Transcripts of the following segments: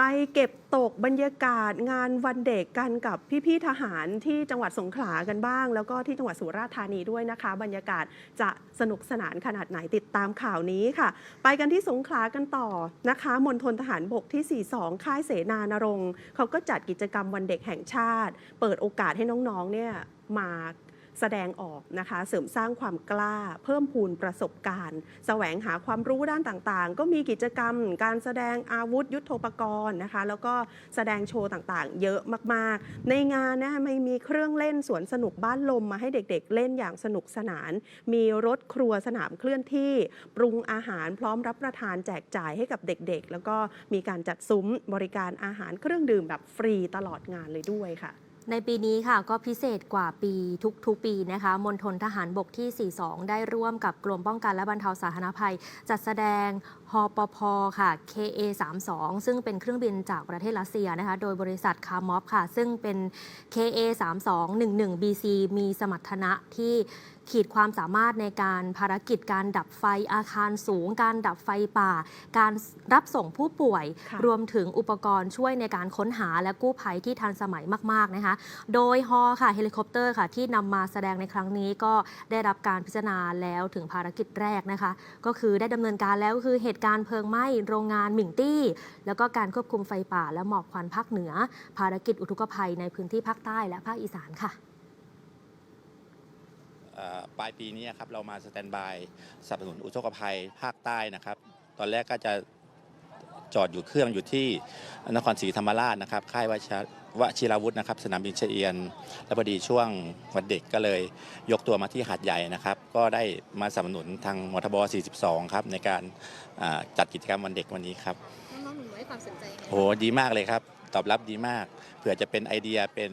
ไปเก็บตกบรรยากาศงานวันเด็กกันกับพี่ๆทหารที่จังหวัดสงขลากันบ้าง แล้วก็ที่จังหวัดสุราษฎร์ธานีด้วยนะคะ บรรยากาศจะสนุกสนานขนาดไหนติดตามข่าวนี้ค่ะ ไปกันที่สงขลากันต่อนะคะมณฑลทหารบกที่ 42 ค่ายเสนานรงค์เขาก็จัดกิจกรรมวันเด็กแห่งชาติ เปิดโอกาสให้น้องๆเนี่ยมา แสดงออกนะคะ เสริมสร้างความกล้า เพิ่มพูนประสบการณ์ แสวงหาความรู้ด้านต่างๆ ก็มีกิจกรรม การแสดงอาวุธยุทโธปกรณ์นะคะ แล้วก็แสดงโชว์ต่างๆ เยอะมากๆ ในงานนะไม่มีเครื่องเล่นสวนสนุกบ้านลมมาให้เด็กๆ เล่นอย่างสนุกสนาน มีรถครัวสนามเคลื่อนที่ ปรุงอาหารพร้อมรับประทานแจกจ่ายให้กับเด็กๆ แล้วก็มีการจัดซุ้มบริการอาหารเครื่องดื่มแบบฟรีตลอดงานเลยด้วยค่ะ ในปีนี้ค่ะก็พิเศษกว่าปีทุกๆปีนะคะมณฑลทหารบกที่ 42 ได้ร่วมกับกรมป้องกันและบรรเทาสาธารณภัย จัดแสดงฮอปพค่ะ KA 32ซึ่งเป็นเครื่องบินจากประเทศรัสเซียนะคะ โดยบริษัทคาร์มอฟค่ะ ซึ่งเป็น KA 3211 BC มีสมรรถนะที่ ขีดความสามารถในการภารกิจการดับไฟอาคารสูง การดับไฟป่า การรับส่งผู้ป่วยค่ะรวมถึงอุปกรณ์ช่วยในการค้นหาและกู้ภัยที่ทันสมัยมาก ๆ นะคะ โดยฮอค่ะเฮลิคอปเตอร์ค่ะ ที่นำมาแสดงในครั้งนี้ก็ได้รับการพิจารณาแล้วถึงภารกิจแรกนะคะ ก็คือได้ดำเนินการแล้วคือเหตุการณ์เพลิงไหม้โรงงานหมิงตี้ แล้วก็การควบคุมไฟป่าและหมอกควันภาคเหนือ ภารกิจอุทกภัยในพื้นที่ภาคใต้และภาคอีสานค่ะเอ่อ ปลายปีนี้ครับเรามาสแตนบายสนับสนุนอุทกภัยภาคใต้นะครับ ตอนแรกก็จะจอดอยู่เครื่องอยู่ที่นครศรีธรรมราชนะครับ ค่ายวชวชิราวุธนะครับ สนามบินเชเอียน และพอดีช่วงวันเด็กก็เลยยกตัวมาที่หาดใหญ่นะครับ ก็ได้มาสนับสนุนทางมทบ 42 ครับ ในการอ่าจัดกิจกรรมวันเด็กวันนี้ครับน้องๆหนูให้ความสนใจยังไงโอ้โหดีมากเลยครับ ตอบรับดีมาก เผื่อจะเป็นไอเดียเป็น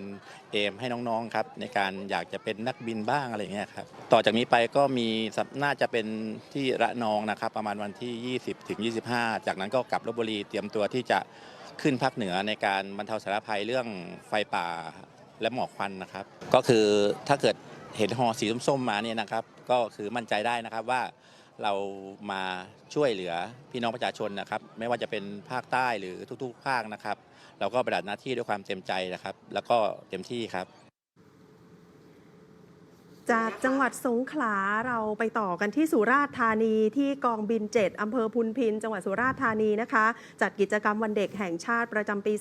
เอมให้น้องๆครับในการอยากจะเป็นนักบินบ้างอะไรอย่างเงี้ยครับต่อจากนี้ไปก็มีน่าจะเป็นที่ระนองนะครับ ประมาณวันที่ 20ถึง25 จากนั้นก็กลับลบบุรีเตรียมตัวที่จะขึ้นภาคเหนือในการบรรเทาสารภัยเรื่องไฟป่าและหมอกควันนะครับ ก็คือถ้าเกิดเห็นฮอสีส้มๆมาเนี่ยนะครับ ก็คือมั่นใจได้นะครับว่า เรามาช่วยเหลือพี่น้องประชาชนนะครับ ไม่ว่าจะเป็นภาคใต้หรือทุกๆ ภาคนะครับ เราก็ปฏิบัติหน้าที่ด้วยความเต็มใจนะครับ แล้วก็เต็มที่ครับ จากจังหวัดสงขลาเราไปต่อกันที่สุราษฎร์ธานีที่กองบิน7อำเภอพุนพิน จังหวัดสุราษฎร์ธานีนะคะ จัดกิจกรรมวันเด็กแห่งชาติประจำปี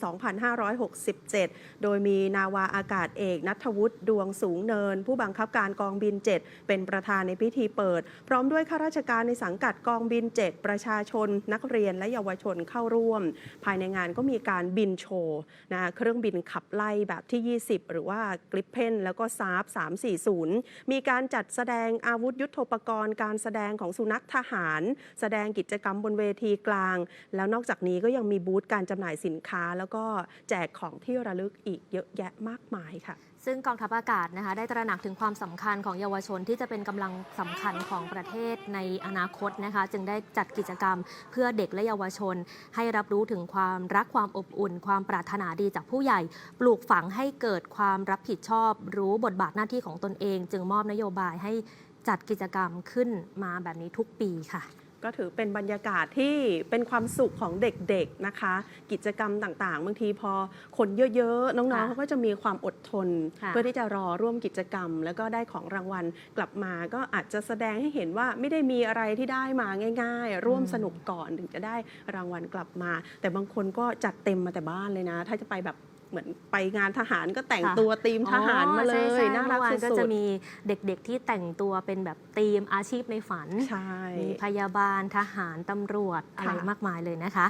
2567 โดยมีนาวาอากาศเอกนัทวุฒิดวงสูงเนิน ผู้บังคับการกองบิน7เป็นประธานในพิธีเปิด พร้อมด้วยข้าราชการในสังกัดกองบิน7ประชาชน นักเรียนและเยาวชนเข้าร่วม ภายในงานก็มีการบินโชว์นะเครื่องบินขับไล่แบบที่ 20 หรือว่ากริปเพนแล้วก็ซาร์ฟ340มีการจัดแสดงอาวุธยุทโธปกรณ์ การแสดงของสุนัขทหาร แสดงกิจกรรมบนเวทีกลาง แล้วนอกจากนี้ก็ยังมีบูธการจำหน่ายสินค้า แล้วก็แจกของที่ระลึกอีกเยอะแยะมากมายค่ะซึ่งกองทัพอากาศนะคะได้ตระหนักถึงความสำคัญของเยาวชนที่จะเป็นกำลังสำคัญของประเทศในอนาคตนะคะ จึงได้จัดกิจกรรมเพื่อเด็กและเยาวชน ให้รับรู้ถึงความรักความอบอุ่น ความปรารถนาดีจากผู้ใหญ่ ปลูกฝังให้เกิดความรับผิดชอบ รู้บทบาทหน้าที่ของตนเอง จึงมอบนโยบายให้จัดกิจกรรมขึ้นมาแบบนี้ทุกปีค่ะ ก็ถือเป็นบรรยากาศที่เป็นความสุขของเด็กๆนะคะ กิจกรรมต่างๆบางทีพอคนเยอะๆ น้องๆค่ะเขาก็จะมีความอดทนค่ะเพื่อที่จะรอร่วมกิจกรรม แล้วก็ได้ของรางวัลกลับมา ก็อาจจะแสดงให้เห็นว่าไม่ได้มีอะไรที่ได้มาง่าย ๆ ร่วมสนุกก่อนถึงจะได้รางวัลกลับมา แต่บางคนก็จัดเต็มมาแต่บ้านเลยนะ ถ้าจะไปแบบ เหมือนไปงานทหารก็แต่งค่ะตัวธีมทหารมาเลอ๋อใช่ยใช่น่ารักเมื่อวานก็สุจะด มีเด็กๆที่แต่งตัวเป็นแบบธีมอาชีพในฝัน ๆ ใช่ มีพยาบาลทหารตำรวจ อะไรค่ะ มากมายเลยนะคะ